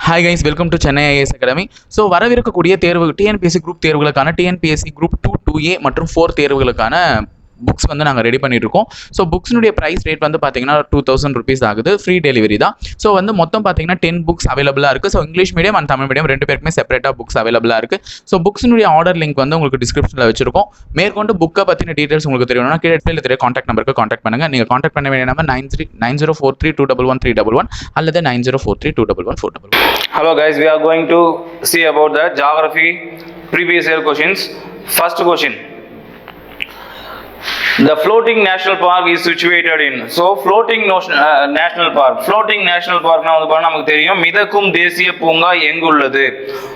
Hi guys welcome to Chennai IAS academy so வரவிருக்கக்கூடிய தேர்வு TNPSC group தேர்வுகளுக்கான TNPSC group two two A மற்றும் four தேர்வுகளுக்கான books வந்து நாங்கள் ரெடி பண்ணிட்டுருக்கோம். ஸோ புக்ஸினுடைய ப்ரைஸ் ரேட் வந்து பார்த்தீங்கன்னா டூ தௌசண்ட் ருபீஸ் ஆகுது. ஃப்ரீ டெலிவரி தான். ஸோ வந்து மொத்தம் பார்த்தீங்கன்னா டென் புக்ஸ் அவைலபிளாக இருக்குது so English medium and Tamil medium ரெண்டு பேருக்குமே செப்பரேட்டாக புக்ஸ் அவைலபிளாக இருக்குது ஸோ புக்ஸினுடைய ஆர்டர் லிங்க் வந்து உங்களுக்கு டிஸ்கிரிப்ஷனில் வச்சிருக்கோம். மேற்கொண்டு புக்கை பற்றின டீட்டெயில்ஸ் உங்களுக்கு தெரியணும்னா கீழே டிஸ்பிளேல தெரிய காண்டாக்ட் நம்பருக்கு காண்டாக்ட் பண்ணுங்கள் நீங்கள் காண்டாக்ட் பண்ண வேண்டிய number nine three nine zero four three two double one three double one அல்லது nine zero four three two double one four double one Hello guys, we are going to see about the geography previous year questions. First question. The floating national park is situated in. So floating notion- uh, national park. Floating national park வந்து பாத்தா நமக்கு தெரியும் மிதக்கும் தேசிய பூங்கா எங்குள்ளது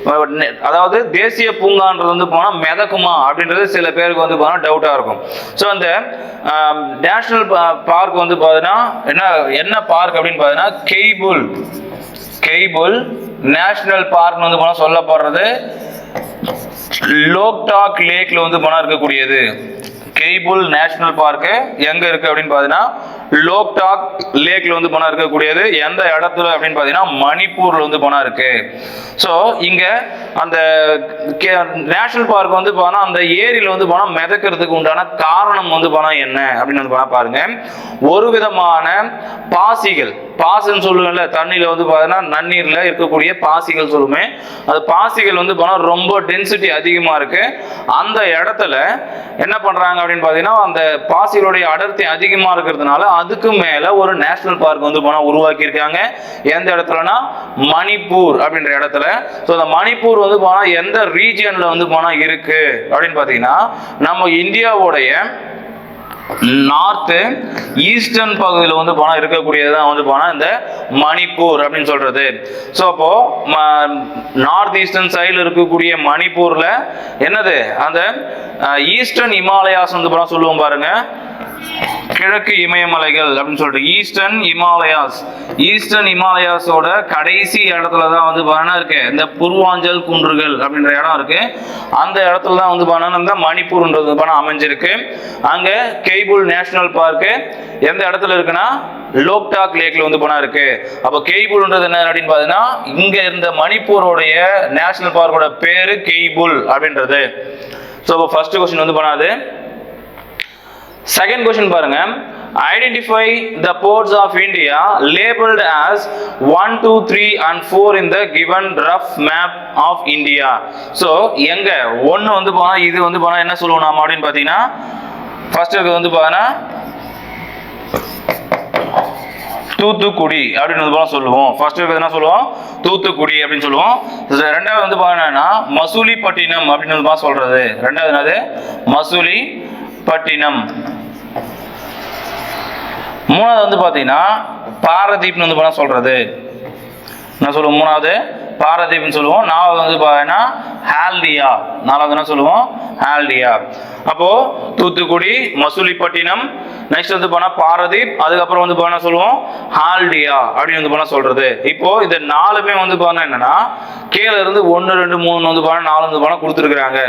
உள்ளது அதாவது தேசிய பூங்கான்றது வந்து போனா மிதக்குமா அப்படின்றது சில பேருக்கு வந்து போனா டவுட்டா இருக்கும் ஸோ அந்த um, நேஷனல் பார்க் வந்து பார்த்தீங்கன்னா என்ன என்ன பார்க் அப்படின்னு பார்த்தீங்கன்னா கெய்புல் கெய்புல் நேஷனல் பார்க் வந்து போனா சொல்லப்படுறது லோக்டாக் லேக்ல வந்து போனா இருக்கக்கூடியது கெய்புல் நேஷனல் பார்க்கு எங்கே இருக்குது அப்படின்னு பார்த்தீங்கன்னா லோக்டாக் லேக்ல வந்து போனா இருக்கக்கூடியது. எந்த இடத்துல அப்படின்னு பார்த்தீங்கன்னா மணிப்பூர்ல வந்து போனா இருக்கு. ஸோ இங்க அந்த நேஷனல் பார்க் வந்து போனா அந்த ஏரியில வந்து போனா மிதக்கிறதுக்கு உண்டான காரணம் வந்து போனா என்ன அப்படின்னு வந்து பாருங்க. ஒரு விதமான பாசிகள். பாசின்னு சொல்லுவேன்ல தண்ணியில் வந்து பார்த்தீங்கன்னா நன்னீரில் இருக்கக்கூடிய பாசிகள் சொல்லுமே. அது பாசிகள் வந்து போனால் ரொம்ப டென்சிட்டி அதிகமாக இருக்கு. அந்த இடத்துல என்ன பண்ணுறாங்க அப்படின்னு பார்த்தீங்கன்னா அந்த பாசிகளுடைய அடர்த்தி அதிகமாக இருக்கிறதுனால அதுக்கு மேல ஒரு நேஷனல் பார்க் வந்து போனா உருவாக்கி இருக்காங்க எந்த இடத்துலனா மணிப்பூர் அப்படின்ற இடத்துல. ஸோ அந்த மணிப்பூர் வந்து போனா எந்த ரீஜியன்ல வந்து போனா இருக்கு? அப்படின்னு பார்த்தீங்கன்னா நம்ம இந்தியாவுடைய நார்த்து ஈஸ்டர்ன் பகுதியில் வந்து போனால் இருக்கக்கூடியது தான் வந்து போனால் இந்த மணிப்பூர் அப்படின்னு சொல்றது. ஸோ அப்போ நார்த் ஈஸ்டர்ன் சைடில் இருக்கக்கூடிய மணிப்பூரில் என்னது? அந்த ஈஸ்டர்ன் இமாலயாஸ் வந்து போனால் சொல்லுவோம் பாருங்கள் கிழக்கு இமயமலைகள் அப்படின்னு சொல்லிட்டு ஈஸ்டர்ன் இமாலயாஸ். ஈஸ்டர்ன் இமாலயாஸோட கடைசி இடத்துல தான் வந்து பார்த்தீங்கன்னா இருக்கு. இந்த பூர்வாஞ்சல் குன்றுகள் அப்படின்ற இடம் இருக்கு. அந்த இடத்துல தான் வந்து பார்த்தீங்கன்னா மணிப்பூர்ன்றது பணம் அமைஞ்சிருக்கு. அங்க கெய்புல் நேஷனல் பார்க்கு எந்த இடத்துல இருக்குன்னா லோக்டாக் லேக்ல வந்து போனா இருக்கு. அப்போ கெய்புல்ன்றது என்ன அப்படின்னு பார்த்தீங்கன்னா இங்க இருந்த மணிப்பூரோடைய நேஷனல் பார்க்கோட பேரு கெய்புல் அப்படின்றது. ஸோ இப்போ ஃபர்ஸ்ட் கொஸ்டின் வந்து பண்ணாது செகண்ட் கொஸ்டின் பாருங்க. Identify the ports of India labelled as one two three and four in the given rough map of India so எங்க? ஒன்று வந்து போனால் இது வந்து போனால் என்ன சொல்லுவோம் நாம அப்படின்னு பார்த்தீங்கன்னா ஃபர்ஸ்ட் இருக்கிறது வந்து பார்த்தீங்கன்னா தூத்துக்குடி அப்படின்னு வந்து சொல்லுவோம். ஃபர்ஸ்ட் என்ன சொல்லுவோம்? தூத்துக்குடி அப்படின்னு சொல்லுவோம். ரெண்டாவது வந்து பார்த்தீங்கன்னா மசூலிப்பட்டினம் அப்படின்னு வந்து போனா சொல்றது. ரெண்டாவது என்னது? மசூலிப்பட்டினம். மூணாவது வந்து பார்த்தீங்கன்னா பாரதீப்னு வந்து போனா சொல்கிறது என்ன சொல்லுவோம் மூணாவது. பாரதீப்னு சொல்லுவோம். நாலாவது வந்து பார்த்தீங்கன்னா ஹால்டியா. நாலாவது என்ன சொல்லுவோம்? ஹால்டியா. அப்போ தூத்துக்குடி மசூலிப்பட்டினம் நெக்ஸ்ட் வந்து போனா பாரதீப் அதுக்கப்புறம் வந்து போனா சொல்லுவோம்? ஹால்டியா அப்படின்னு வந்து போனா சொல்றது. இப்போ இந்த நாலுமே வந்து போனா என்னன்னா கீழே இருந்து ஒன்று ரெண்டு மூணு வந்து போனா நாலு வந்து போனா கொடுத்துருக்காங்க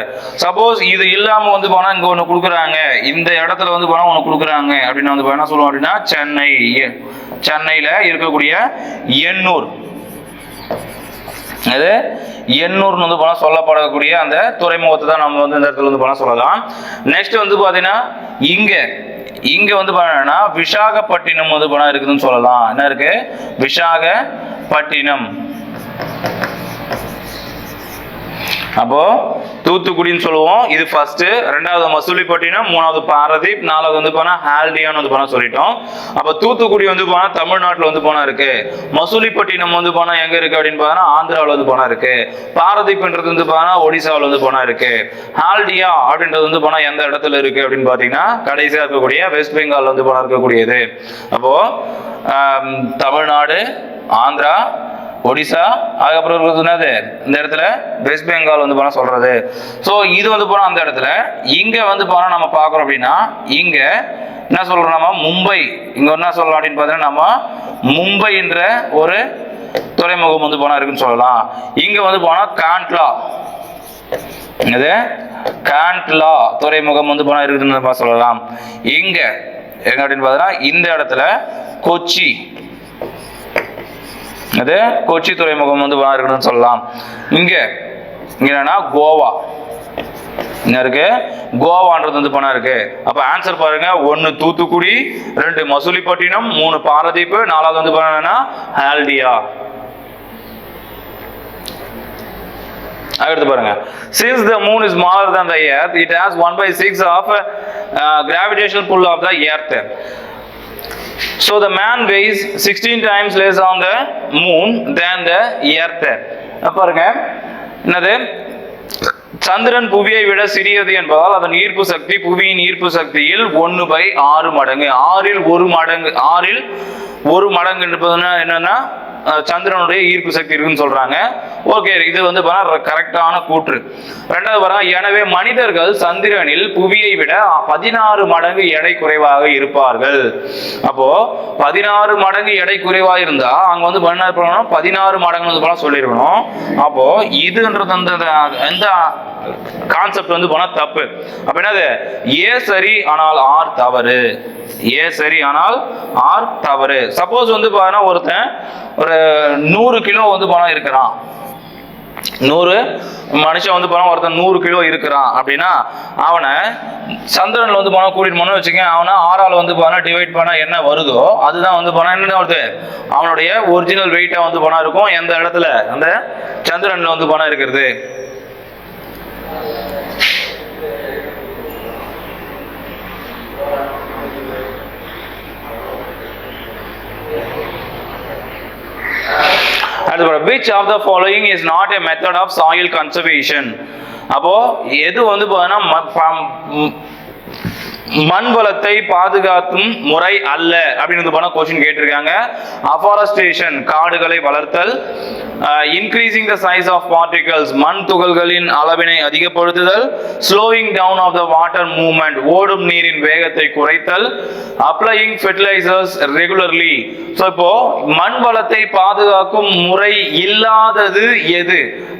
சப்போஸ் இது இல்லாம வந்து போனா இங்க ஒன்று கொடுக்குறாங்க. இந்த இடத்துல வந்து போனா ஒன்று கொடுக்குறாங்க. அப்படின்னு வந்து போனா என்ன சொல்லுவோம் அப்படின்னா சென்னை. சென்னையில இருக்கக்கூடிய எண்ணூர். அது எண்ணூர்னு வந்து போனால் சொல்லப்படக்கூடிய அந்த துறைமுகத்தை தான் நம்ம வந்து இந்த இடத்துல வந்து போனால் சொல்லலாம். நெக்ஸ்ட் வந்து பார்த்தீங்கன்னா இங்கே. இங்க வந்து பார்த்தீங்கன்னா விசாகப்பட்டினம் வந்து போனால் இருக்குதுன்னு சொல்லலாம். என்ன இருக்கு? விசாகப்பட்டினம். அப்போ தூத்துக்குடின்னு சொல்லுவோம். இது ஃபர்ஸ்ட் ரெண்டாவது மசூலிப்பட்டினம் மூணாவது பாரதீப் நாலாவது வந்து போனா ஹால்டியான்னு வந்து போனா சொல்லிட்டோம். அப்ப தூத்துக்குடி வந்து போனா தமிழ்நாட்டுல வந்து போனா இருக்கு. மசூலிப்பட்டினம் வந்து போனா எங்க இருக்கு அப்படின்னு பார்த்தா ஆந்திராவில் வந்து போனா இருக்கு. பாரதீப்ன்றது வந்து போனா ஒடிசாவில் வந்து போனா இருக்கு. ஹால்டியா அப்படின்றது வந்து போனா எந்த இடத்துல இருக்கு அப்படின்னு பாத்தீங்கன்னா கடைசியா இருக்கக்கூடிய வெஸ்ட் பெங்கால் வந்து போனா இருக்கக்கூடியது. அப்போ தமிழ்நாடு ஆந்திரா ஒடிசா அதுக்கப்புறம் இருக்கிறது என்னது? இந்த இடத்துல வெஸ்ட் பெங்கால் வந்து போனால் சொல்கிறது ஸோ இது வந்து போனால் அந்த இடத்துல. இங்கே வந்து போனால் நம்ம பார்க்குறோம் அப்படின்னா இங்கே என்ன சொல்கிறோம் நம்ம? மும்பை. இங்கே என்ன சொல்லலாம் அப்படின்னு பார்த்தீங்கன்னா நம்ம மும்பைன்ற ஒரு துறைமுகம் வந்து போனால் இருக்குன்னு சொல்லலாம். இங்கே வந்து போனால் காண்ட்லா இது காண்ட்லா துறைமுகம் வந்து போனால் இருக்குதுன்னு சொல்லலாம். இங்கே எங்க அப்படின்னு பார்த்தீங்கன்னா இந்த இடத்துல கொச்சி. அது கொச்சி துறைமுகம் வந்து போனா சொல்லலாம். இங்கே என்னன்னா கோவா. என்ன இருக்கு? கோவான்றது வந்து பணம் இருக்கு. அப்ப ஆன்சர் பாருங்க. ஒன்னு தூத்துக்குடி ரெண்டு மசூலிப்பட்டினம் மூணு பாரதீப் நாலாவது வந்து பணம் என்னன்னா அடுத்து பாருங்க. Since the moon is smaller than the earth it has 1 by 6 of uh, gravitational pull of the so the man weighs 16 times less on the moon than the earth. அப்ப பாருங்க. என்னது? சந்திரன் புவியை விட சிறியது என்பதால் அதன் ஈர்ப்பு சக்தி புவியின் ஈர்ப்பு சக்தியில் ஒன்று பை ஆறு மடங்கு. ஆறில் ஒரு மடங்கு ஆறில் ஒரு மடங்கு என்பதுன்னா என்னன்னா சந்திரனுடைய ஈர்ப்பு சக்தி இருக்குன்னு சொல்றாங்க. ஓகே இது வந்து கரெக்டான கூற்று. ரெண்டாவது பாருங்க எனவே மனிதர்கள் சந்திரனில் புவியை விட பதினாறு மடங்கு எடை குறைவாக இருப்பார்கள். அப்போ பதினாறு மடங்கு எடை குறைவாக இருந்தா அங்க வந்து என்ன பண்ணணும்? பதினாறு மடங்கு வந்து போல சொல்லியிருக்கணும் அப்போ இதுன்றது அந்த எந்த கான்செப்ட் வந்து போனா தப்பு. அப்ப என்னது? ஏ சரி ஆனால் ஆர் தவறு. ஏ சரி ஆனால் ஆர் தவறு. சப்போஸ் வந்து பாத்தீங்கன்னா ஒருத்தன் ஒரு நூறு கிலோ வந்து பணம் இருக்கிறான். நூறு மனுஷன் வந்து பணம் ஒருத்தன் நூறு கிலோ இருக்கிறான் அப்படின்னா அவனை சந்திரன்ல வந்து பணம் கூட்டிட்டு போனோம்னு வச்சுக்கேன் அவனை ஆறால் வந்து பணம் டிவைட் பண்ணா என்ன வருதோ அதுதான் வந்து பணம் என்ன வருது? அவனுடைய ஒரிஜினல் வெயிட்டா வந்து பணம் இருக்கும். எந்த இடத்துல? அந்த சந்திரன்ல வந்து பணம் இருக்கிறது. அடுத்து which of the following is not a method of soil conservation அப்போது எது வந்து பார்த்தீங்கன்னா மண் வளத்தை பாதுகாக்கும் முறை அல்ல அப்படின்னு போன கொஸ்டின் கேட்டிருக்காங்க. அஃபாரஸ்டேஷன் காடுகளை வளர்த்தல் increasing the size of particles மண் துகள்களின் அளவினை அதிகப்படுத்துதல் slowing down of the water movement ஓடும் நீரின் வேகத்தை குறைத்தல் அப்ளையிங் ஃபெர்டிலைசர்ஸ் ரெகுலர்லி ஸோ இப்போ மண் வளத்தை பாதுகாக்கும் முறை இல்லாதது எது?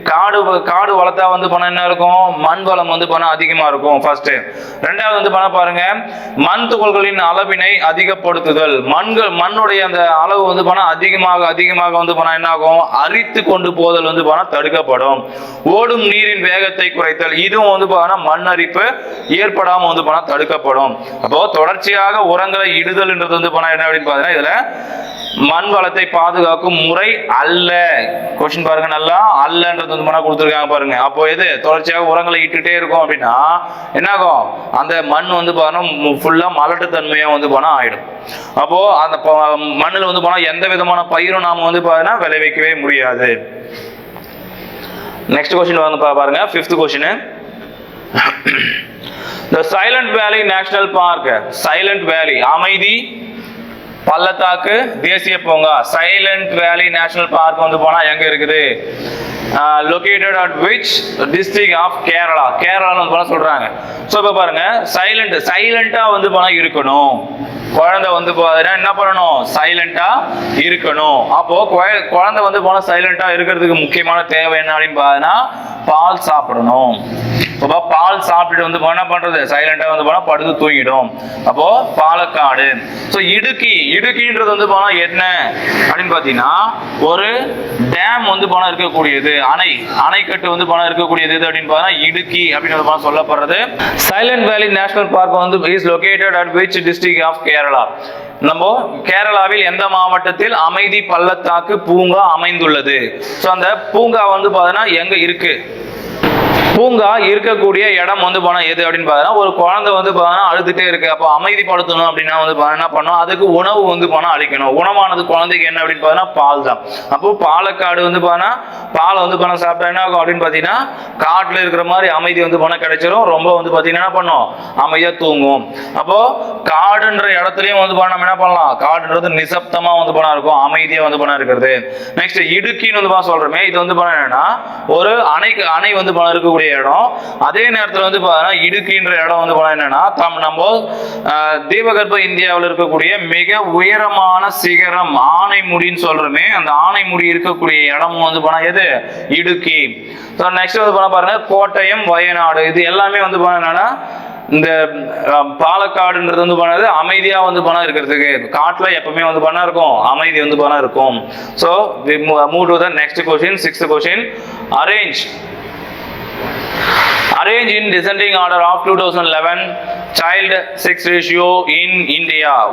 காடு காடு வளர்த்தா வந்து பணம் என்ன இருக்கும்? மண் வளம் வந்து பணம் அதிகமாக இருக்கும் ஃபர்ஸ்ட் ரெண்டாவது வந்து பணம் பாருங்க. மண் துகள்களின் அளவினை அதிகப்படுத்துதல். மண்கள் மண்ணுடைய அந்த அளவு வந்து பணம் அதிகமாக அதிகமாக வந்து பணம் என்ன ஆகும் அரித்து கொண்டு போதல் வந்து பணம் தடுக்கப்படும். ஓடும் நீரின் வேகத்தை குறைத்தல். இதுவும் வந்து பார்த்தா மண் அரிப்பு ஏற்படாம வந்து பணம் தடுக்கப்படும். அப்போ தொடர்ச்சியாக உரங்களை இடுதல்ன்றது வந்து பணம் என்ன அப்படின்னு பார்த்தீங்கன்னா இதுல மண் வளத்தை பாதுகாக்கும் முறை அல்ல. கொஸ்டின் பாருங்க நல்லா. அல்லன்றது வந்து கொடுத்துருக்காங்க பாருங்க. அப்போ எது? தொடர்ச்சியாக உரங்களை இட்டுட்டே இருக்கும் அப்படின்னா என்ன ஆகும் அந்த மண் வந்து பாருங்க ஃபுல்லா தன்மையாக வந்து போனா ஆயிடும். அப்போ அந்த மண்ணில் மண்ணுல வந்து போனா எந்த விதமான பயிரும் நாம வந்து பாருன்னா விளைவிக்கவே முடியாது. நெக்ஸ்ட் கொஸ்டின் வந்து பா- பாருங்க. Fifth question the Silent Valley National Park Silent Valley அமைதி பள்ளத்தாக்கு தேசிய பூங்கா. சைலண்ட் வேலி நேஷனல் பார்க் வந்து போனா எங்க இருக்குது? Located at which district of Kerala கேரளான்னு வந்து போனா சொல்றாங்க. ஸோ இப்போ பாருங்க. சைலண்ட் சைலண்டா வந்து போனா இருக்கணும். குழந்தை வந்து பாத்தீங்கன்னா என்ன பண்ணணும்? சைலண்டா இருக்கணும். அப்போ குழ- குழந்தை வந்து போனா சைலண்டா இருக்கிறதுக்கு முக்கியமான தேவை என்ன அப்படின்னு பாத்தீங்கன்னா பால் சாப்பிடணும். அப்போ பால் சாப்பிட்டுட்டு வந்து என்ன பண்றது? சைலண்டா வந்து போனா படுத்து தூங்கிடும். அப்போ பாலக்காடு. ஸோ இடுக்கி இடுக்கின்றது வந்து போனா என்ன? அப்படின்னு பார்த்தீங்கன்னா ஒரு டேம் வந்து போனா இருக்கக்கூடியது. அணை அணைக்கட்டு வந்து போனா இருக்கக்கூடியது எது அப்படின்னு பார்த்தா இடுக்கி அப்படின்னு வந்து போனா சொல்லப்படுறது. சைலண்ட் வேலி நேஷனல் பார்க் வந்து is located at which district of Kerala நம்ம கேரளாவில் எந்த மாவட்டத்தில் அமைதி பள்ளத்தாக்கு பூங்கா அமைந்துள்ளது? ஸோ அந்த பூங்கா வந்து பார்த்தீங்கன்னா எங்க இருக்கு? பூங்கா இருக்கக்கூடிய இடம் வந்து போனா எது அப்படின்னு பார்த்தீங்கன்னா ஒரு குழந்தை வந்து பார்த்தீங்கன்னா அழுதுட்டே இருக்கு. அப்போ அமைதிப்படுத்தணும் அப்படின்னா வந்து என்ன பண்ணணும்? அதுக்கு உணவு வந்து போனா அழிக்கணும் உணவானது குழந்தைக்கு என்ன அப்படின்னு பார்த்தீங்கன்னா பால் தான். அப்போ பாலக்காடு வந்து பார்த்தீங்கன்னா பாலை வந்து போனா சாப்பிட்டா என்ன ஆகும் அப்படின்னு பார்த்தீங்கன்னா காட்டில் இருக்கிற மாதிரி அமைதி வந்து போனா கிடைச்சிரும். ரொம்ப வந்து பார்த்தீங்கன்னா என்ன பண்ணும்? அமைதியாக தூங்கும். அப்போ காடுன்ற இடத்துலையும் வந்து போனா நம்ம என்ன பண்ணலாம்? காடுன்றது நிசப்தமா வந்து போனா இருக்கும். அமைதியா வந்து போனா இருக்கிறது. நெக்ஸ்ட் இடுக்கின்னு வந்து போனா சொல்றோமே இது வந்து போனா என்னன்னா ஒரு அணைக்கு அணை வந்து போனா இருக்கக்கூடிய இடம். அதே நேரத்தில் வந்து பார்த்தீங்கன்னா இடுக்கின்ற இடம் வந்து போனா என்னன்னா தம் நம்ம தீபகற்ப இந்தியாவில் இருக்கக்கூடிய மிக உயரமான சிகரம் ஆனைமுடின்னு சொல்றோமே அந்த ஆனைமுடி இருக்கக்கூடிய இடமும் வந்து போனா எது? இடுக்கி. ஸோ நெக்ஸ்ட் வந்து போனா பாருங்க கோட்டயம் வயநாடு. இது எல்லாமே வந்து போனா என்னன்னா இந்த பாலக்காடுன்றது வந்து பண்ணது அமைதியாக வந்து பணம் இருக்கிறதுக்கு. காட்டில் எப்பவுமே வந்து பணம் இருக்கும். அமைதி வந்து பணம் இருக்கும். So move to the next question sixth question arrange arrange in descending order of two thousand eleven child in ratio in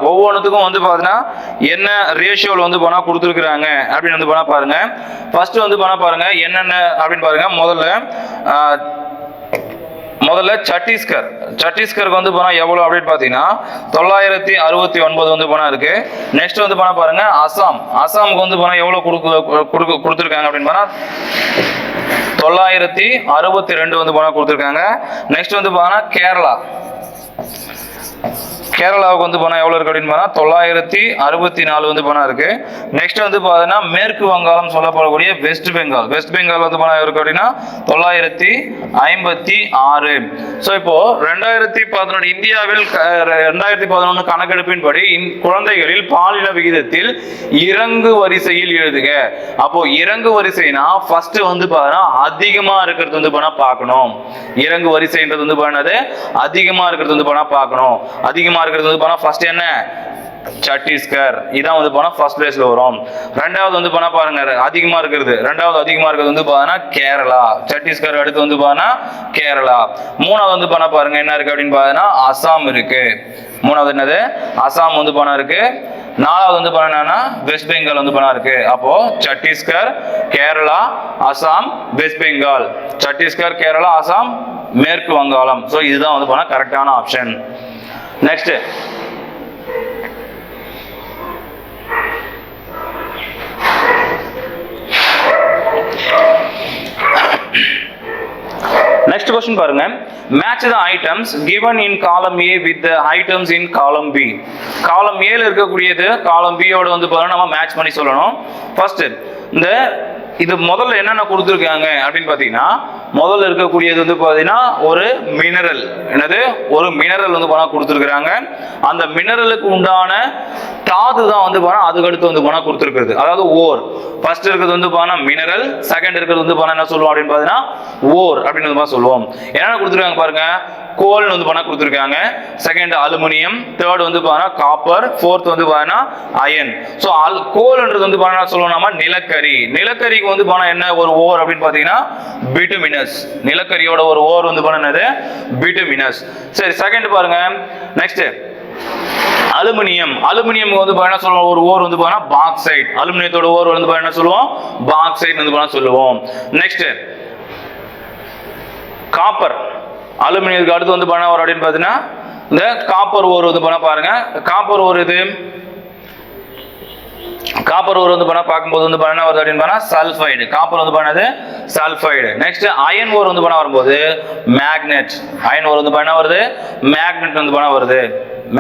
ஒவ்வொன்றுத்துக்கும் வந்து பார்த்தீங்கன்னா என்ன ரேஷியோவில் வந்து போனால் கொடுத்துருக்குறாங்க அப்படின்னு வந்து போனால் பாருங்கள் ஃபர்ஸ்ட் வந்து போனால் பாருங்கள் என்னென்ன அப்படின்னு பாருங்கள் முதல்ல முதல்ல சத்தீஸ்கர் சத்தீஸ்கருக்கு வந்து போனால் எவ்வளோ அப்படின்னு பார்த்தீங்கன்னா தொள்ளாயிரத்தி அறுபத்தி ஒன்பது வந்து பணம் இருக்கு. நெக்ஸ்ட் வந்து போனால் பாருங்க அசாம். அசாமுக்கு வந்து போனால் எவ்வளோ கொடுக்க கொடுக்க கொடுத்துருக்காங்க அப்படின்னு பார்த்தா தொள்ளாயிரத்தி அறுபத்தி ரெண்டு வந்து பணம் கொடுத்துருக்காங்க. நெக்ஸ்ட் வந்து பார்த்தீங்கன்னா கேரளா. கேரளாவுக்கு வந்து பணம் எவ்வளோ இருக்குது அப்படின்னு பார்த்தா தொள்ளாயிரத்தி அறுபத்தி நாலு வந்து பணம் இருக்குது நெக்ஸ்ட் வந்து பார்த்தீங்கன்னா மேற்கு வங்காளம் சொல்லப்படக்கூடிய வெஸ்ட் பெங்கால். வெஸ்ட் பெங்கால் வந்து பணம் இருக்குது அப்படின்னா தொள்ளாயிரத்தி ஐம்பத்தி ஆறு. ஸோ இப்போது ரெண்டாயிரத்தி பதினொன்று இந்தியாவில் க- ரெண்டாயிரத்தி பதினொன்று கணக்கெடுப்பின்படி குழந்தைகளில் பாலின விகிதத்தில் இறங்கு வரிசையில் எழுதுக. அப்போ இறங்கு வரிசைனா ஃபர்ஸ்ட் வந்து பார்த்தீங்கன்னா அதிகமாக இருக்கிறது வந்து பண்ணா பார்க்கணும். இறங்கு வரிசைன்றது வந்து பண்ணது அதிகமாக இருக்கிறது வந்து பண்ணா பார்க்கணும். அதிகமாக இருக்கிறது வந்து போனால் ஃபர்ஸ்ட் என்ன? சத்தீஸ்கர் இதான் வந்து போனால் ஃபர்ஸ்ட் பிளேஸ்ல வரும். ரெண்டாவது வந்து போனால் பாருங்க அதிகமாக இருக்கிறது. ரெண்டாவது அதிகமாக இருக்கிறது வந்து பார்த்தீங்கன்னா கேரளா. சத்தீஸ்கர் அடுத்து வந்து பார்த்தோன்னா கேரளா. மூணாவது வந்து போனால் பாருங்க என்ன இருக்கு அப்படின்னு பார்த்தோன்னா அசாம் இருக்கு. மூணாவது என்னது? அசாம் வந்து போனா இருக்கு. நாலாவது வந்து போனா என்னன்னா வெஸ்ட் பெங்கால் வந்து போனால் இருக்கு. அப்போ சத்தீஸ்கர் கேரளா அசாம் வெஸ்ட் பெங்கால். சத்தீஸ்கர் கேரளா அசாம் மேற்கு வங்காளம். ஸோ இதுதான் வந்து போனா கரெக்டான ஆப்ஷன் நெக்ஸ்ட் நெக்ஸ்ட் கொஸ்டின் பாருங்க. Match the items given in column A with the items in column column ஏல இருக்கக்கூடியது காலம் பியோட வந்து பாருங்க நம்ம மேட்ச் பண்ணி சொல்லணும். ஃபர்ஸ்ட் இந்த இது முதல்ல என்னென்ன கொடுத்துருக்காங்க அப்படின்னு பார்த்தீங்கன்னா முதல்ல இருக்கக்கூடியது வந்து பார்த்தீங்கன்னா ஒரு மினரல் என்னது? ஒரு மினரல் வந்து பணம் கொடுத்துருக்குறாங்க. அந்த மினரலுக்கு உண்டான தாது தான் வந்து பணம் அதுக்கடுத்து வந்து பணம் கொடுத்துருக்குறது. அதாவது ஓர். ஃபர்ஸ்ட் இருக்கிறது வந்து பார்த்தா மினரல் செகண்ட் இருக்கிறது வந்து பார்த்தா என்ன சொல்லுவோம் அப்படின்னு பார்த்தீங்கன்னா ஓர் அப்படின்னு வந்து பார்த்தா சொல்லுவோம். என்னென்ன கொடுத்துருக்காங்க பாருங்க? கோல்னு வந்து பணம் கொடுத்துருக்காங்க. Second aluminium. தேர்ட் வந்து பார்த்தா காப்பர் ஃபோர்த் வந்து பார்த்தீங்கன்னா அயன் ஸோ அல் கோல்ன்றது வந்து பார்த்தா சொல்லுவோம் நம்ம? நிலக்கரி. நிலக்கரிக்கு வந்து பார்த்தா என்ன? ஒரு ஓர் அப்படின்னு பார்த்தீங்கன்னா பிட்டுமினஸ் நிலக்கரியோட ஒரு ஓர் வந்து பண்ணது பிட்டமினஸ் சரி செகண்ட் பாருங்க. Next aluminium. அலுமினியம் வந்து என்ன சொல்லுவோம்? ஒரு ஓர் வந்து பாத்தீங்கன்னா பாக்சைட் அலுமினியத்தோட ஓர் வந்து என்ன சொல்லுவோம்? பாக்சைட் வந்து பண்ண சொல்லுவோம்? நெக்ஸ்ட் காப்பர் அலுமினியத்துக்கு அடுத்து வந்து பண்ண ஒரு அப்படின்னு பார்த்தீங்கன்னா இந்த காப்பர் ஓர் வந்து பண்ண பாருங்க. காப்பர் ஓர் இது காப்பர் ஓர் வந்து பண்ணா பார்க்கும்போது வந்து பண்ண வருது அப்படின்னு பண்ணா சல்ஃபைடு காப்பர் வந்து பண்ணது சல்ஃபைடு நெக்ஸ்ட் அயன் ஓர் வந்து பண்ண வரும்போது மேக்னெட் அயன் ஓர் வந்து பண்ண வருது மேக்னெட் வந்து பண்ண வருது.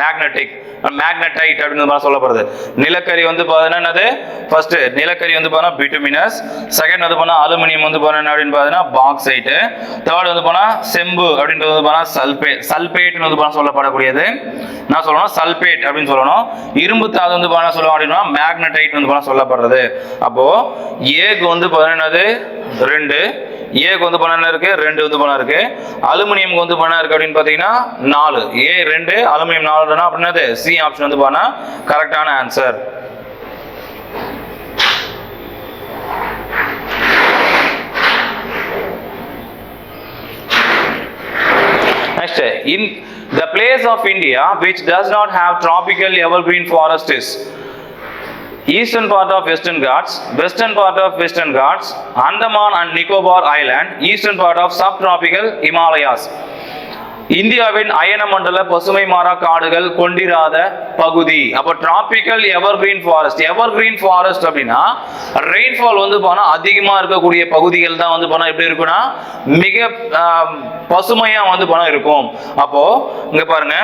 மேக்னெட்டிக் மேக்னடைட் அப்படின்னு வந்து சொல்லப்படுது நிலக்கரி வந்து பார்த்தீங்கன்னா என்னது ஃபர்ஸ்ட் நிலக்கரி வந்து பார்த்தீங்கன்னா பிட்டுமினஸ் செகண்ட் வந்து பார்த்தா அலுமினியம் வந்து பார்த்தீங்கன்னா அப்படின்னு பார்த்தீங்கன்னா பாக்ஸைட்டு தேர்ட் வந்து பார்த்தா செம்பு அப்படின்றது வந்து பார்த்தா சல்பேட் சல்பேட்னு வந்து பார்த்தா சொல்லப்படக்கூடியது நான் சொல்லணும் சல்பேட் அப்படின்னு சொல்லணும் இரும்பு தாது வந்து பார்த்தா சொல்லுவோம் அப்படின்னா மேக்னடைட் வந்து பார்த்தா சொல்லப்படுறது அப்போ ஏக்கு வந்து பார்த்தீங்கன்னா என்னது ரெண்டு. ஏக்கு வந்து பணம் இருக்கு? ரெண்டு வந்து பணம் இருக்கு. அலுமினியம்க்கு வந்து பணம் இருக்கு அப்படின்னு பார்த்தீங்கன்னா நாலு. ஏ ரெண்டு அலுமினியம் நாலுனா அப்படின்னது சி ஆப்ஷன் வந்து பண்ணா கரெக்டான answer Next, in the place of India which does not have tropical evergreen forest is eastern part of Western Ghats, western part of Western Ghats, Andaman and Nicobar Island, eastern part of subtropical Himalayas. இந்தியாவின் அயன மண்டல பசுமை மாறா காடுகள் கொண்டிராத பகுதி. அப்போ tropical evergreen forest evergreen forest அப்படின்னா ரெயின்ஃபால் வந்து போனால் அதிகமாக இருக்கக்கூடிய பகுதிகள் தான் வந்து போனால் எப்படி இருக்குன்னா மிக பசுமையாக வந்து போனால் இருக்கும். அப்போ இங்கே பாருங்க.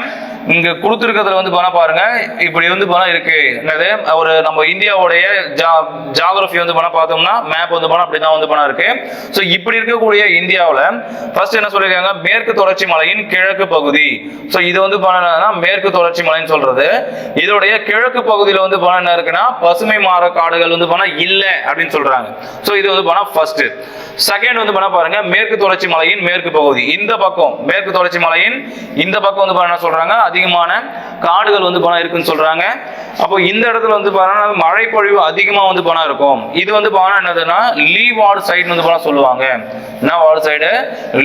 இங்கே கொடுத்துருக்கிறதுல வந்து போனால் பாருங்க. இப்படி வந்து போனால் இருக்கு. என்னது? ஒரு நம்ம இந்தியாவுடைய ஜாகிரபி வந்து போனால் பார்த்தோம்னா மேப் வந்து பணம் அப்படி தான் வந்து போனால் இருக்கு. ஸோ இப்படி இருக்கக்கூடிய இந்தியாவில் ஃபர்ஸ்ட் என்ன சொல்லியிருக்காங்க? மேற்கு தொடர்ச்சி மலையின் கிழக்கு பகுதி. ஸோ இது வந்து போனா மேற்கு தொடர்ச்சி மலைன்னு சொல்றது. இதோடைய கிழக்கு பகுதியில் வந்து பண்ண என்ன இருக்குன்னா பசுமை மாற காடுகள் வந்து பண்ண இல்லை அப்படின்னு சொல்றாங்க. ஸோ இது வந்து பண்ண ஃபர்ஸ்ட் செகண்ட் வந்து பண்ண பாருங்க மேற்கு தொடர்ச்சி மலையின் மேற்கு பகுதி. இந்த பக்கம் மேற்கு தொடர்ச்சி மலையின் இந்த பக்கம் வந்து பண்ண என்ன சொல்றாங்க? அதிகமான காடுகள் வந்து பணம் இருக்குன்னு சொல்றாங்க. அப்போ இந்த இடத்துல வந்து பாருங்க மழைப்பொழிவு அதிகமாக அதிகமா வந்து பணம் இருக்கும். இது வந்து பாருங்க என்னதுன்னா லீ வார்டு சைடு வந்து போனா சொல்லுவாங்க. என்ன ward side?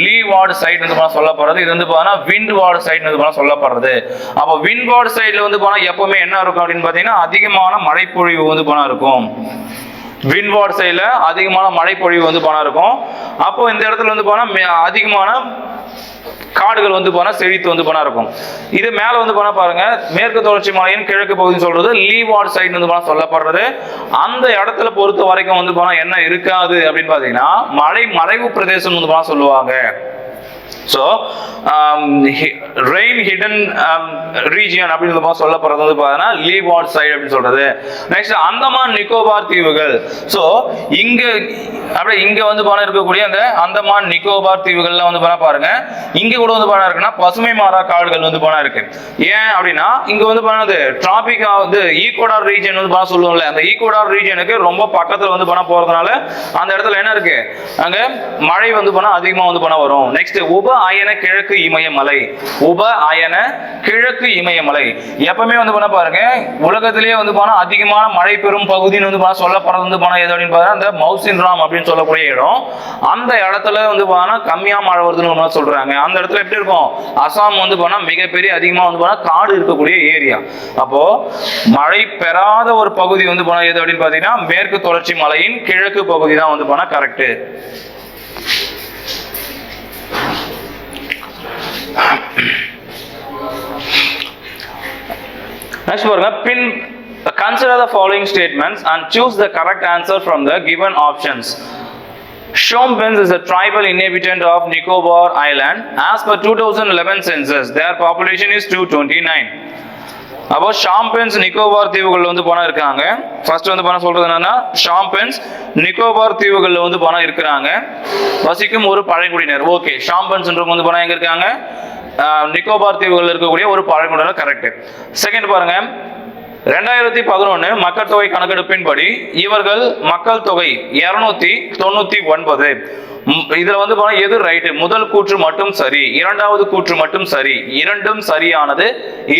Leeward side வந்து பணம் சொல்ல போறது இது வந்து பார்த்தீங்கன்னா விண்ட் வார்டு சைடு வந்து போனால் சொல்லப்படுறது அப்போ விண்ட் வார்டு வந்து போனால் எப்பவுமே என்ன இருக்கும் அப்படின்னு பார்த்தீங்கன்னா அதிகமான மழைப்பொழிவு வந்து போனால் இருக்கும் விண்வார்ட் சைடில் அதிகமான மழைப்பொழிவு வந்து போனால் இருக்கும் அப்போ இந்த இடத்துல வந்து போனால் மே- அதிகமான காடுகள் வந்து போனால் செழித்து வந்து போனால் இருக்கும் இது மேலே வந்து போனால் பாருங்க மேற்கு தொடர்ச்சி மலையின் கிழக்கு பகுதின்னு சொல்கிறது லீவார்ட் சைடு வந்து போனால் சொல்லப்படுறது அந்த இடத்துல பொறுத்த வரைக்கும் வந்து போனால் என்ன இருக்காது அப்படின்னு பார்த்தீங்கன்னா மலை மறைவு பிரதேசம் வந்து போனால் சொல்லுவாங்க ஸோ ரெயின் ஹிடன் ரீஜியன் அப்படின்னு சொல்ல சொல்லப்படுறது வந்து பார்த்தீங்கன்னா லீவார்ட் சைடு அப்படின்னு சொல்றது. நெக்ஸ்ட் அந்தமான் நிக்கோபார் தீவுகள். ஸோ இங்கே அப்படியே இங்கே வந்து பணம் இருக்கக்கூடிய அந்த அந்தமான் நிக்கோபார் தீவுகள்லாம் வந்து பணம் பாருங்க. இங்கே கூட வந்து பணம் இருக்குன்னா பசுமை மாறா காடுகள் வந்து பணம் இருக்கு. ஏன் அப்படின்னா இங்கே வந்து போனது டிராபிக் வந்து ஈக்குவடார் ரீஜன் வந்து பணம் சொல்லுவோம்ல. அந்த ஈக்குவடார் ரீஜனுக்கு ரொம்ப பக்கத்தில் வந்து பணம் போகிறதுனால அந்த இடத்துல என்ன இருக்கு? அங்கே மழை வந்து பணம் அதிகமாக வந்து பணம் வரும். நெக்ஸ்ட் உப ஆயன கிழக்கு இமயமலை உப ஆயன கிழக்கு இமயமலை எப்பவுமே வந்து போனா பாருங்க உலகத்திலேயே வந்து போனா அதிகமான மழை பெறும் பகுதின்னு வந்து போனா சொல்லப்படுறது வந்து போனா எது அப்படின்னு பார்த்தா அந்த மவுசின் ராம் அப்படின்னு சொல்லக்கூடிய இடம் அந்த இடத்துல வந்து போனா கம்மியா மழை வருதுன்னு சொல்றாங்க அந்த இடத்துல எப்படி இருக்கும் அசாம் வந்து போனா மிகப்பெரிய அதிகமா வந்து போனா காடு இருக்கக்கூடிய ஏரியா அப்போ மழை பெறாத ஒரு பகுதி வந்து போனா எது அப்படின்னு பாத்தீங்கன்னா மேற்கு தொடர்ச்சி மலையின் கிழக்கு பகுதி தான் வந்து போனா கரெக்ட் நெக்ஸ்ட் பாருங்க பின் consider the following statements and choose the correct answer from the given options Shompens is a tribal inhabitant of Nicobar Island. As per 2011 census, their population is 229. அப்போ ஷாம்பென்ஸ் நிக்கோபார் தீவுகளில் வந்து பணம் இருக்காங்க ஃபர்ஸ்ட் வந்து பணம் சொல்றது என்னன்னா ஷாம்பென்ஸ் நிக்கோபார் தீவுகளில் வந்து பணம் இருக்கிறாங்க. வசிக்கும் ஒரு பழங்குடியினர். ஓகே ஷாம்பென்ஸ்ன்றவங்க வந்து பணம் எங்க இருக்காங்க? நிக்கோபார் தீவுகளில் இருக்கக்கூடிய ஒரு பழங்குடியினர். கரெக்ட் செகண்ட் பாருங்க. ரெண்டாயிரத்தி பதினொன்று மக்கள் தொகை கணக்கெடுப்பின்படி இவர்கள் மக்கள் தொகை இருநூத்தி தொண்ணூத்தி ஒன்பது. இதுல வந்து போனா எது ரைட்டு முதல் கூற்று மட்டும் சரி இரண்டாவது கூற்று மட்டும் சரி. இரண்டும் சரியானது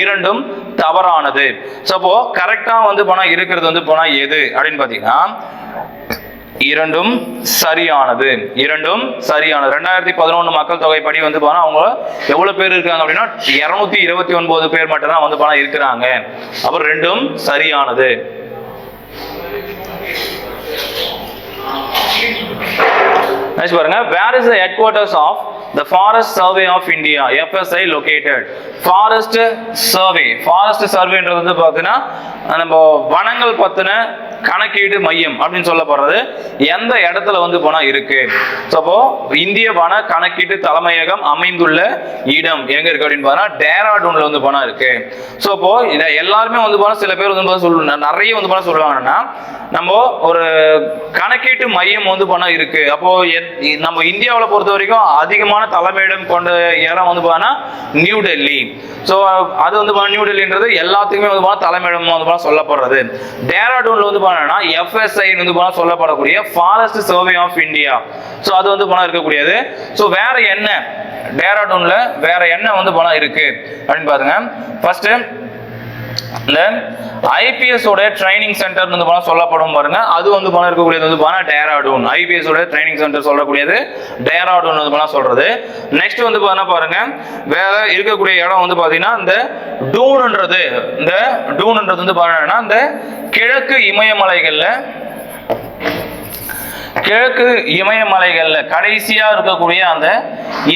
இரண்டும் தவறானது. சப்போ கரெக்டா வந்து போனா இருக்கிறது வந்து போனா எது அப்படின்னு பாத்தீங்கன்னா இரண்டும் சரியானது. இரண்டும் சரியானது. ரெண்டாயிரத்தி பதினொன்று மக்கள் தொகை படி வந்து போனா அவங்க எவ்வளவு பேர் இருக்காங்க அப்படின்னா இருநூத்தி இருபத்தி ஒன்பது பேர் மட்டும்தான் வந்து போனா இருக்கிறாங்க. அப்புறம் ரெண்டும் சரியானது. நெக்ஸ்ட் பாருங்க where is the headquarters of the Forest Survey of India FSI located Forest Survey Forest சர்வேன்றது வந்து பார்த்தீங்கன்னா நம்ம வனங்கள் பத்தின கணக்கீடு மையம் அப்படின்னு சொல்லப்படுறது. எந்த இடத்துல வந்து போனா இருக்கு? ஸோ அப்போ இந்திய வன கணக்கீட்டு தலைமையகம் அமைந்துள்ள இடம் எங்க இருக்கு அப்படின்னு பார்த்தா டேராடூன்ல வந்து போனா இருக்கு. ஸோ அப்போ இதை எல்லாருமே வந்து போனா சில பேர் வந்து சொல்லணும் நிறைய வந்து போனா சொல்லுவாங்கன்னா நம்ம ஒரு கணக்கீட்டு மையம் வந்து போனா இருக்கு. அப்போ எத்- நம்ம இந்தியாவில் பொறுத்த வரைக்கும் அதிகமான தலைமையிடம் கொண்ட இடம் வந்து பார்த்தீங்கன்னா நியூ டெல்லி ஸோ அது வந்து நியூ டெல்லின்றது எல்லாத்துக்குமே வந்து பார்த்தா தலைமையிடம் வந்து பார்த்தா சொல்லப்படுறது. டேராடூன்ல வந்து பார்த்தோன்னா எஃப்எஸ்ஐ வந்து பார்த்தா சொல்லப்படக்கூடிய Forest Survey of India so அது வந்து பணம் இருக்கக்கூடியது. ஸோ வேற என்ன? டேராடூன்ல வேற என்ன வந்து பணம் இருக்கு? அப்படின்னு பாருங்க. ஃபர்ஸ்ட் தென் ஐபிஎஸ் உடைய ட்ரைனிங் சென்டர் வந்து போனால் சொல்லப்படும் பாருங்க. அது வந்து போனா இருக்கக்கூடியது வந்து போனால் டேராடூன் ஐபிஎஸ் உடைய ட்ரைனிங் சென்டர் சொல்லக்கூடியது டேராடூன் வந்து போனால் சொல்றது. நெக்ஸ்ட் வந்து பார்த்தா பாருங்க? வேற இருக்கக்கூடிய இடம் வந்து பார்த்தீங்கன்னா இந்த டூன்ன்றது இந்த டூன்ன்றது வந்து பாருங்கன்னா இந்த கிழக்கு இமயமலைகளில் கிழக்கு இமயமலைகளில் கடைசியாக இருக்கக்கூடிய அந்த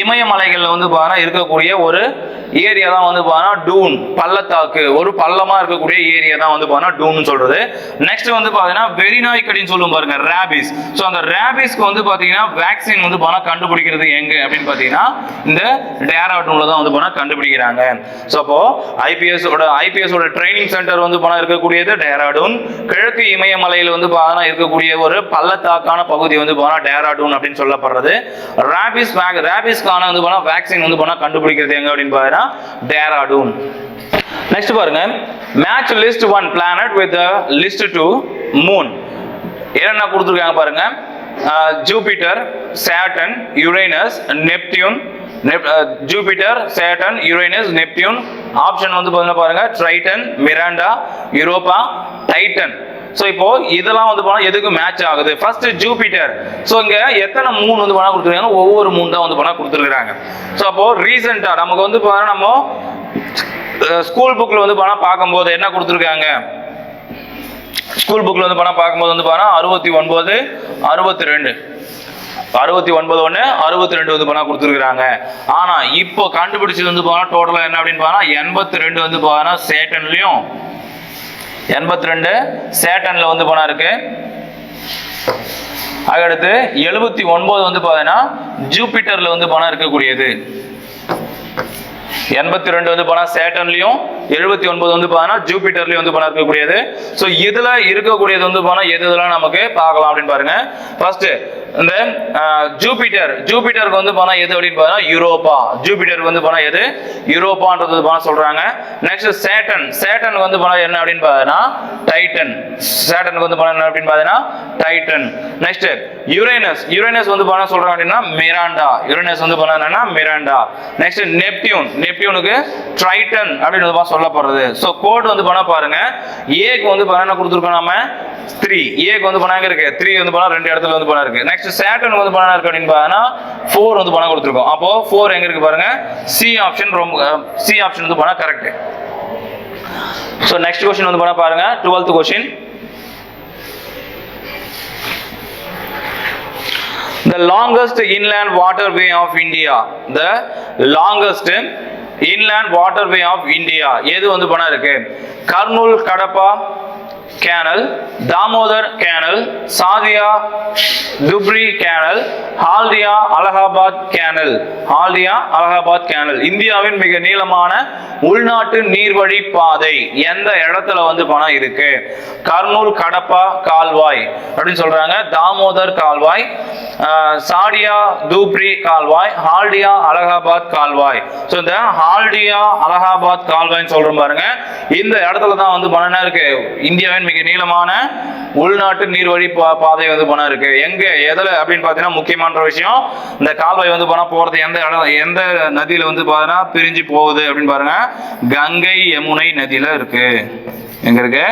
இமயமலைகளில் வந்து பாத்தீங்கன்னா இருக்கக்கூடிய ஒரு ஏரியா தான் வந்து பார்த்தா டூன் பள்ளத்தாக்கு ஒரு பள்ளமா இருக்கக்கூடிய ஏரியா தான் வந்து பார்த்தா டூன் சொல்றது நெக்ஸ்ட் வந்து பார்த்தீங்கன்னா வெறிநாய்க்கடின்னு சொல்லும் பாருங்க ரேபிஸ் ஸோ அந்த ரேபிஸ்க்கு வந்து பார்த்தீங்கன்னா வேக்சின் வந்து பார்த்தா கண்டுபிடிக்கிறது எங்க அப்படின்னு பார்த்தீங்கன்னா இந்த டேராடூன்ல தான் வந்து பார்த்தா கண்டுபிடிக்கிறாங்க ஸோ அப்போ ஐபிஎஸ் ஓட ஐபிஎஸ் ட்ரைனிங் சென்டர் வந்து பார்த்தா இருக்கக்கூடியது டேராடூன் கிழக்கு இமயமலையில் வந்து பார்த்தா இருக்கக்கூடிய ஒரு பள்ளத்தாக்கான பகுதி வந்து பார்த்தா டேராடூன் அப்படின்னு சொல்லப்படுறது ரேபிஸ் ரேபிஸ்க்கான வந்து பார்த்தா வேக்சின் வந்து பார்த்தா கண்டுபிடிக்கிறது எங்க அப்படின்னு பார்த்தீங்கன்னா டேராடூன் நெக்ஸ்ட் பாருங்க. Match list one planet with list two moon என்னென்ன கொடுத்துருக்காங்க பாருங்க? Jupiter Saturn Uranus Neptune Jupiter Saturn Uranus Neptune option வந்து பார்த்தீங்கன்னா பாருங்க. Triton Miranda Europa Titan so இப்போ இதெல்லாம் வந்து போனால் எதுக்கு மேட்ச் ஆகுது? ஃபர்ஸ்ட் ஜூபிட்டர் ஸோ இங்கே எத்தனை மூணு வந்து போனா கொடுத்துருக்காங்க? ஒவ்வொரு மூணு தான் வந்து போனால் கொடுத்துருக்காங்க ஸோ அப்போ ரீசெண்டாக நமக்கு வந்து பார்த்தா நம்ம ஸ்கூல் புக்கில் வந்து பணம் பார்க்கும்போது என்ன கொடுத்துருக்காங்க? ஸ்கூல் புக்கில் வந்து பணம் பார்க்கும்போது வந்து பார்த்தா அறுபத்தி ஒன்பது அறுபத்தி ரெண்டு. அறுபத்தி ஒன்பது ஒன்று அறுபத்தி ரெண்டு வந்து பணம் கொடுத்துருக்குறாங்க. ஆனால் இப்போ கண்டுபிடிச்சது வந்து பார்த்தா டோட்டலாக என்ன அப்படின்னு பார்த்தா எண்பத்தி ரெண்டு வந்து பார்த்தா சேட்டன்லேயும் எண்பத்தி ரெண்டு சேட்டனில் வந்து பணம் இருக்கு அதுக்கடுத்து எழுபத்தி ஒன்பது வந்து பார்த்தீங்கன்னா ஜூபிட்டரில் வந்து பணம் இருக்கக்கூடியது. எண்பத்தி ரெண்டு வந்து போனா சேட்டன்லயும் எழுபத்தி ஒன்பது வந்து போனா ஜூபிட்டர்லயும் வந்து போனா இருக்கக்கூடியது. ஸோ இதுல இருக்கக்கூடியது வந்து போனா எது இதெல்லாம் நமக்கு பார்க்கலாம் அப்படின்னு பாருங்க. ஃபர்ஸ்ட் இந்த ஜூபிட்டர் ஜூபிட்டருக்கு வந்து போனா எது அப்படின்னு பார்த்தா யூரோப்பா ஜூபிட்டருக்கு வந்து போனா எது? யூரோப்பான்றது வந்து போனா சொல்றாங்க. நெக்ஸ்ட் சேட்டன் சேட்டனுக்கு வந்து போனா என்ன அப்படின்னு பார்த்தீங்கன்னா டைட்டன் சேட்டனுக்கு வந்து போனா என்ன அப்படின்னு பார்த்தீங்கன்னா டைட்டன் நெக்ஸ்ட் யுரேனஸ் யுரேனஸ் வந்து போனா சொல்றாங்க அப்படின்னா மிராண்டா யுரேனஸ் வந்து போனா என்னன்னா மிராண்டா நெக்ஸ்ட் நெப்டியூன் நெப்டியூனுக்கு ட்ரைட்டன் அப்படின்னு வந்து சொல்ல சொல்லப்படுறது ஸோ கோட் வந்து போனா பாருங்க ஏக்கு வந்து போனா என்ன கொடுத்துருக்கோம் நாம த்ரீ ஏக்கு வந்து போனாங்க இருக்கு த்ரீ வந்து போனா ரெண்டு இடத்துல வந்து போனா இருக்கு நெக்ஸ்ட் சேட்டன் வந்து போனா இருக்கு அப்படின்னு பார்த்தீங்கன்னா ஃபோர் வந்து போனா கொடுத்துருக்கோம் அப்போ ஃபோர் எங்க இருக்கு பாருங்க சி ஆப்ஷன் ரொம்ப சி ஆப்ஷன் வந்து போனா கரெக்ட் ஸோ நெக்ஸ்ட் கொஸ்டின் வந்து போனா பாருங்க twelfth question the longest inland waterway of India the longest inland waterway of India எது வந்து பண்ண இருக்கு Kurnool Kadapa canal Damodar canal Sadiya Dhubri canal Haldia Allahabad canal. Haldia Allahabad canal. இந்தியாவின் மிக நீளமான உள்நாட்டு நீர்வழி பாதை எந்த இடத்துல வந்து பணம் இருக்கு? கர்னூல் கடப்பா கால்வாய் அப்படின்னு சொல்றாங்க. தாமோதர் கால்வாய் ஆஹ், சாடியா தூப்ரி கால்வாய் ஹால்டியா அலகாபாத் கால்வாய். ஸோ இந்த ஹால்டியா அலகாபாத் கால்வாய்ன்னு சொல்றோம் பாருங்க. இந்த இடத்துல தான் வந்து பணம் என்ன இருக்கு? இந்தியாவின் மிக நீளமான உள்நாட்டு நீர்வழி பா- பாதை வந்து போனால் இருக்கு? எங்க? எதில்? அப்படின்னு பார்த்தீங்கன்னா முக்கியமான விஷயம் இந்த கால்வாய் வந்து போனால் போறது எந்த இடம் எந்த நதியில வந்து பார்த்தீங்கன்னா பிரிஞ்சு போகுது அப்படின்னு பாருங்க. கங்கை யமுனை நதியில இருக்கு. எங்க இருக்கு?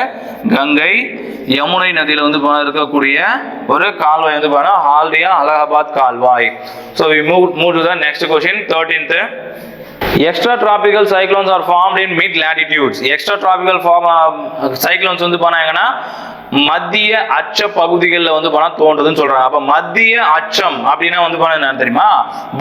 கங்கை யமுனை நதியில வந்து போனால் இருக்கக்கூடிய ஒரு கால்வாய் வந்து பாருங்க ஹால்டியா அலகாபாத் கால்வாய். So we move move to the next question thirteenth extra tropical cyclones are form in mid latitudes extra tropical form cyclones வந்து போனாங்கன்னா மத்திய அச்ச பகுதிகளில் வந்து பண்ணா தோன்றுதுன்னு சொல்றாங்க. அப்ப மத்திய அச்சம் அப்படின்னா வந்து பண்ண என்ன தெரியுமா?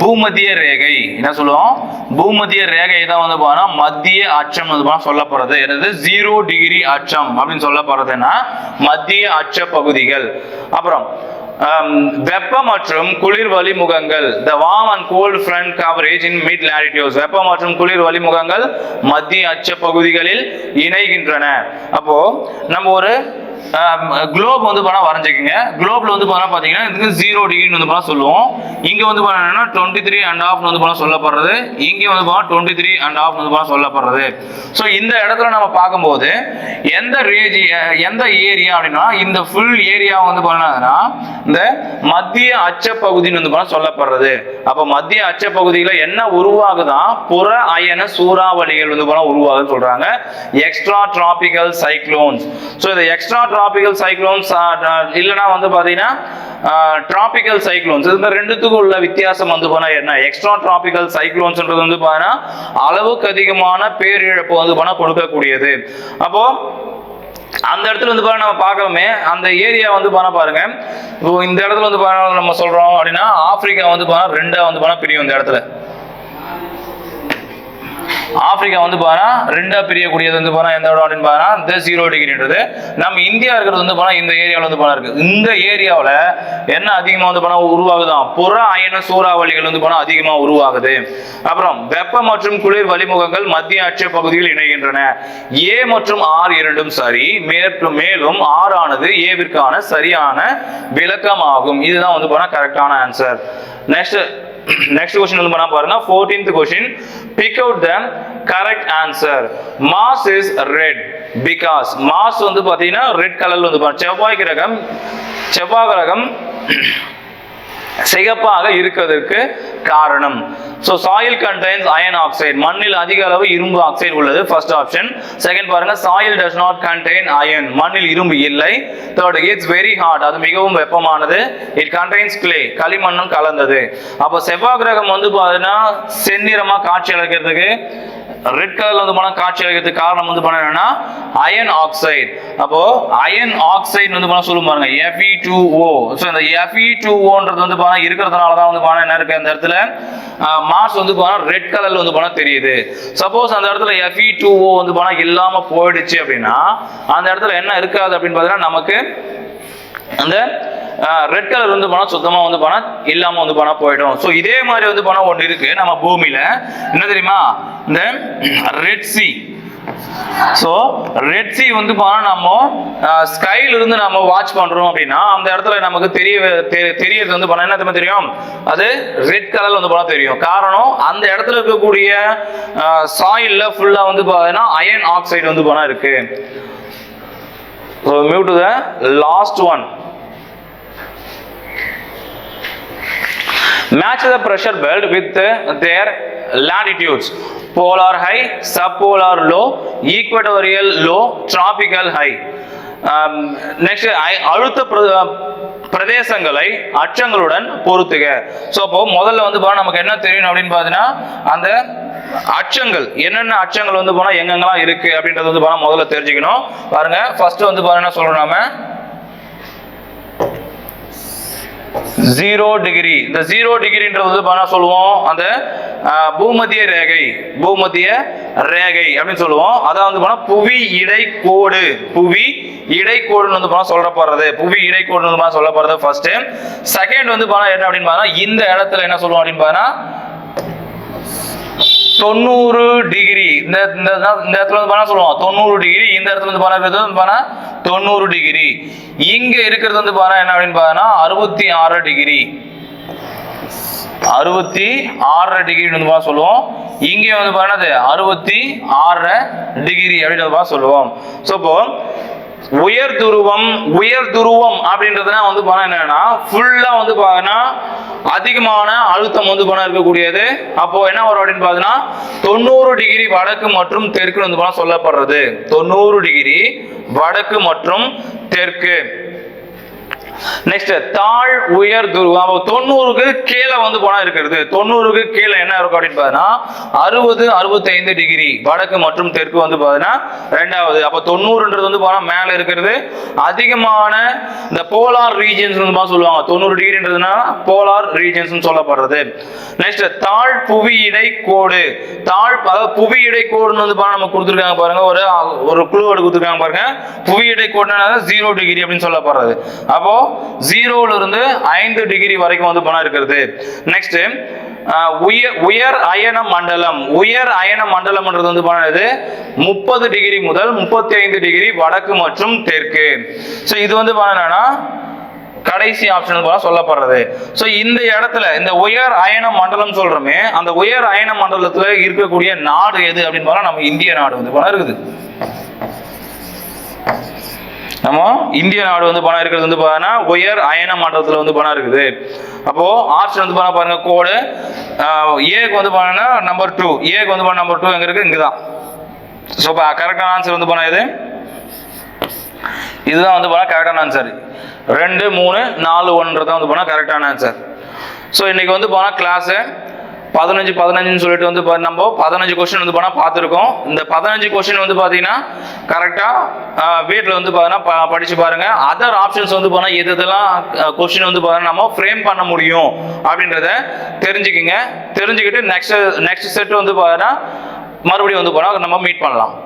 பூமத்திய ரேகை. என்ன சொல்லுவோம்? பூமத்திய ரேகை தான் வந்து பண்ணா மத்திய அச்சம் வந்து சொல்ல சொல்லப்படுறது. என்னது? ஜீரோ டிகிரி அச்சம் அப்படின்னு சொல்லப்படுறதுன்னா மத்திய அச்ச பகுதிகள். அப்புறம் Um, வெப்ப மற்றும் குளிர் வழிமுகங்கள். The warm and cold front coverage in mid latitudes வெப்ப மற்றும் குளிர் வழிமுகங்கள் மத்திய அச்ச பகுதிகளில் இணைகின்றன. அப்போ நம்ம ஒரு குளோப் வந்து போனால் வரைஞ்சிக்கோங்க. குளோப்ல வந்து பண்ணா பார்த்தீங்கன்னா இதுக்கு ஜீரோ டிகிரின்னு வந்து போனால் சொல்லுவோம். இங்கே வந்து பார்த்தீங்கன்னா டுவெண்ட்டி த்ரீ அண்ட் ஆஃப்னு வந்து போனால் சொல்லப்படுறது. இங்கே வந்து பண்ணா டுவெண்ட்டி த்ரீ அண்ட் ஆஃப் வந்து போனால் சொல்லப்படுறது. ஸோ இந்த இடத்துல நம்ம பார்க்கும்போது எந்த ரேஜி எந்த ஏரியா அப்படின்னா இந்த ஃபுல் ஏரியா வந்து பண்ணாங்கன்னா இந்த மத்திய அச்சப்பகுதின்னு வந்து போனால் சொல்லப்படுறது. அப்போ மத்திய அச்சப்பகுதியில் என்ன உருவாகுதான் புற அயன சூறாவளிகள் வந்து போனால் உருவாகுதுன்னு சொல்றாங்க. எக்ஸ்ட்ரா டிராபிக்கல் சைக்ளோன்ஸ் ஸோ இந்த எக்ஸ்ட்ரா டிராபிக்கல் சைக்ளோன்ஸ் இல்லைன்னா வந்து பாத்தீங்கன்னா டிராபிக்கல் சைக்ளோன்ஸ் இந்த ரெண்டுத்துக்கும் உள்ள வித்தியாசம் வந்து போனால் என்ன? எக்ஸ்ட்ரா டிராபிக்கல் சைக்ளோன்ஸ்ன்றது வந்து பார்த்தீங்கன்னா அளவுக்கு அதிகமான பேரிழப்பு வந்து போனால் கொடுக்கக்கூடியது. அப்போ அந்த இடத்துல வந்து பாருங்க நம்ம பார்க்கறோமே அந்த ஏரியா வந்து பாருங்க பாருங்க. இப்போ இந்த இடத்துல வந்து பாருங்க நம்ம சொல்றோம் அப்படின்னா ஆப்பிரிக்கா வந்து பாருங்க ரெண்டா வந்து பாருங்க பிரியும் இந்த இடத்துல. ஆப்பிரிக்கா வந்து பாத்தீங்கன்னா ரெண்டா பிரியக்கூடியது வந்து பாத்தீங்கன்னா எந்த அப்படின்னு பாத்தீங்கன்னா இந்த ஜீரோ டிகிரின்றது நம்ம இந்தியா இருக்கிறது வந்து பார்த்தா இந்த ஏரியாவில் வந்து பாத்தீங்கன்னா இருக்கு. இந்த ஏரியாவில் என்ன அதிகமாக வந்து பாத்தீங்கன்னா உருவாகுதான் புற அயன சூறாவளிகள் வந்து பாத்தீங்கன்னா அதிகமாக உருவாகுது. அப்புறம் வெப்ப மற்றும் குளிர் வழிமுகங்கள் மத்திய அட்ச பகுதியில் இணைகின்றன. ஏ மற்றும் ஆர் இரண்டும் சரி மேற்கு மேலும் ஆர் ஆனது ஏவிற்கான சரியான விளக்கமாகும். இதுதான் வந்து பாத்தீங்கன்னா கரெக்டான ஆன்சர் நெக்ஸ்ட் நெக்ஸ்ட் கொஸ்டின் வந்து பண்ணா பாருங்க. 14th question pick out the correct answer Mars is red because Mars வந்து பார்த்தீங்கன்னா ரெட் கலர்ல வந்து பாருங்க. செவ்வாய் கிரகம் செவ்வாய் கிரகம் சிகப்பாக இருக்கிறதுக்கு காரணம். So soil contains iron oxide மண்ணில் அதிக அளவு இரும்பு ஆக்சைடு உள்ளது. ஃபர்ஸ்ட் ஆப்ஷன் செகண்ட் பாருங்க. Soil does not contain iron மண்ணில் இரும்பு இல்லை. தேர்ட் இட்ஸ் வெரி ஹாட் அது மிகவும் வெப்பமானது. இட் கண்டெயின்ஸ் கிளே களிமண்ணும் கலந்தது. அப்போ செவ்வாய் கிரகம் வந்து பார்த்தீங்கன்னா செந்நிறமாக காட்சி அளிக்கிறதுக்கு ரெட் கலர்ல வந்து போனா காட்சி அளிக்கிறதுக்கு காரணம் வந்து பண்ண என்னன்னா அயன் ஆக்சைடு அப்போ அயன் ஆக்சைடு வந்து போனா சொல்லும் பாருங்க F E two O so இந்த எஃப்இ டூ ஓன்றது வந்து போனா இருக்கிறதுனால தான் வந்து போனா என்ன இருக்கு? அந்த இடத்துல மார்ஸ் வந்து போனா ரெட் கலர்ல வந்து போனா தெரியுது. சப்போஸ் அந்த இடத்துல எஃப்இ டூ ஓ வந்து போனா இல்லாம போயிடுச்சு அப்படின்னா அந்த இடத்துல என்ன இருக்காது அப்படின்னு பார்த்தீங்கன்னா நமக்கு அந்த ரெட் கலர் வந்து போனால் சுத்தமா வந்து போனால் இல்லாம வந்து போனால் போயிடும். ஸோ இதே மாதிரி வந்து போனால் ஒன்று இருக்கு நம்ம பூமியில. என்ன தெரியுமா? இந்த Red Sea so Red Sea வந்து போனா நம்ம ஸ்கைல இருந்து நம்ம வாட்ச் பண்றோம் அப்படின்னா அந்த இடத்துல நமக்கு தெரிய தெ- தெரியறது வந்து போனா என்ன தெரியும் அது ரெட் கலர்ல வந்து போனால் தெரியும். காரணம் அந்த இடத்துல இருக்கக்கூடிய சாயில்ல ஃபுல்லா வந்து பார்த்தீங்கன்னா அயன் ஆக்சைடு வந்து போனால் இருக்கு. So move to the last one match the pressure belt with their latitudes. Polar high, subpolar low, equatorial low, tropical high. Um, next, அழுத்த பிரதேசங்களை அச்சங்களுடன் பொருத்துக. ஸோ அப்போ முதல்ல வந்து போனால் நமக்கு என்ன தெரியும் அப்படின்னு பார்த்தீங்கன்னா அந்த அச்சங்கள் என்னென்ன அச்சங்கள் வந்து போனால் எங்கெங்கெல்லாம் இருக்கு அப்படின்றது வந்து போனால் முதல்ல தெரிஞ்சுக்கணும். பாருங்க ஃபர்ஸ்ட் வந்து பாருங்கன்னா என்ன சொல்றோம் நாம? ஜீரோ டிகிரி இந்த ஜீரோ டிகிரின்றது வந்து பார்த்தா சொல்லுவோம். அந்த பூமத்திய ரேகை. பூமத்திய ரேகை அப்படின்னு சொல்லுவோம். அதான் வந்து போனால் புவி இடைக்கோடு. புவி இடைக்கோடுன்னு வந்து போனால் சொல்லப்படுறது புவி இடைக்கோடுன்னு வந்து போனா சொல்லப்படுறது ஃபர்ஸ்ட் செகண்ட் வந்து போனால் என்ன அப்படின்னு பார்த்தா இந்த இடத்துல என்ன சொல்லுவோம் அப்படின்னு பார்த்தா தொண்ணூறு டிகிரி இந்த இந்த இந்த இடத்துல வந்து பண்ணா சொல்லுவோம் தொண்ணூறு டிகிரி இந்த இடத்துல வந்து பார்த்தா வந்து பண்ணா தொண்ணூறு டிகிரி இங்க இருக்கிறது வந்து பாருங்க என்ன அப்படின்னு பார்த்தா அறுபத்தி ஆறு டிகிரி அறுபத்தி ஆறரை டிகிரி வந்து பார்த்தா சொல்லுவோம். இங்கே வந்து பாருங்க அறுபத்தி ஆறரை டிகிரி அப்படின்னு வந்து பார்த்தா சொல்லுவோம். ஸோ இப்போ உயர் துருவம் உயர் துருவம் அப்படின்றதுனா வந்து பணம் என்னன்னா ஃபுல்லா வந்து பாத்தீங்கன்னா அதிகமான அழுத்தம் வந்து பணம் இருக்கக்கூடியது. அப்போ என்ன வரும் அப்படின்னு பார்த்தீங்கன்னா தொண்ணூறு டிகிரி வடக்கு மற்றும் தெற்கு வந்து பணம் சொல்லப்படுறது. தொண்ணூறு டிகிரி வடக்கு மற்றும் தெற்கு. நெக்ஸ்ட் தாழ் உயர் துருவம் அப்போ தொண்ணூறுக்கு கீழே வந்து போனா இருக்கிறது. தொண்ணூறுக்கு கீழே என்ன இருக்கும் அப்படின்னு பார்த்தீங்கன்னா அறுபது அறுபத்தைந்து டிகிரி வடக்கு மற்றும் தெற்கு வந்து பார்த்தீங்கன்னா ரெண்டாவது அப்போ தொண்ணூறுன்றது வந்து போனா மேல இருக்கிறது. அதிகமான இந்த போலார் ரீஜன்ஸ் வந்து சொல்லுவாங்க. தொண்ணூறு டிகிரின்றதுனா போலார் ரீஜன்ஸ் சொல்லப்படுறது. நெக்ஸ்ட் தாழ் புவி இடை கோடு தாழ் அதாவது புவி இடை கோடுன்னு வந்து பாருங்க நம்ம கொடுத்துருக்காங்க பாருங்க. ஒரு ஒரு குழுவோடு கொடுத்துருக்காங்க பாருங்க. புவி இடை கோடுனா ஜீரோ டிகிரி அப்படின்னு சொல்லப்படுறது. அப்போ ஜீரோல இருந்து ஐந்து டிகிரி வரைக்கும் வந்து பணம் இருக்கிறது. நெக்ஸ்ட் உயர் உயர் அயன மண்டலம். உயர் அயன மண்டலம்ன்றது வந்து பண்ணது முப்பது டிகிரி முதல் முப்பத்தி ஐந்து டிகிரி வடக்கு மற்றும் தெற்கு. ஸோ இது வந்து பண்ணனா கடைசி ஆப்ஷன் போல சொல்லப்படுறது. ஸோ இந்த இடத்துல இந்த உயர் அயன மண்டலம் சொல்றோமே அந்த உயர் அயன மண்டலத்துல இருக்கக்கூடிய நாடு எது அப்படின்னு பார்த்தா நம்ம இந்திய நாடு வந்து பணம் இருக்குது. நம்ம இந்திய நாடு வந்து பணம் இருக்கிறது வந்து பார்த்தீங்கன்னா உயர் அயன மாற்றத்தில் வந்து பணம் இருக்குது. அப்போ ஆப்ஷன் வந்து பண்ண பாருங்க கோடு. ஏக்கு வந்து பாருங்கன்னா நம்பர் டூ ஏக்கு வந்து பண்ண நம்பர் டூ எங்க இருக்கு? இங்கே தான் ஸோ இப்போ கரெக்டான ஆன்சர் வந்து பண்ண இது இதுதான் வந்து பண்ண கரெக்டான ஆன்சர் ரெண்டு மூணு நாலு ஒன்று தான் வந்து போனால் கரெக்டான ஆன்சர் ஸோ இன்னைக்கு வந்து போனால் கிளாஸு பதினஞ்சு பதினஞ்சுன்னு சொல்லிட்டு வந்து நம்ம பதினஞ்சு கொஸ்டின் வந்து போனால் பார்த்துருக்கோம். இந்த பதினஞ்சு கொஸ்டின் வந்து பார்த்தீங்கன்னா கரெக்டாக வீட்டில் வந்து பார்த்தீங்கன்னா ப- படிச்சு பாருங்கள் அதர் ஆப்ஷன்ஸ் வந்து போனால் எது இதெல்லாம் கொஸ்டின் வந்து பார்த்தீங்கன்னா நம்ம ஃப்ரேம் பண்ண முடியும் அப்படின்றத தெரிஞ்சுக்கிங்க. தெரிஞ்சுக்கிட்டு நெக்ஸ்ட் நெக்ஸ்ட் செட் வந்து பார்த்தீங்கன்னா மறுபடியும் வந்து போனால் நம்ம மீட் பண்ணலாம்.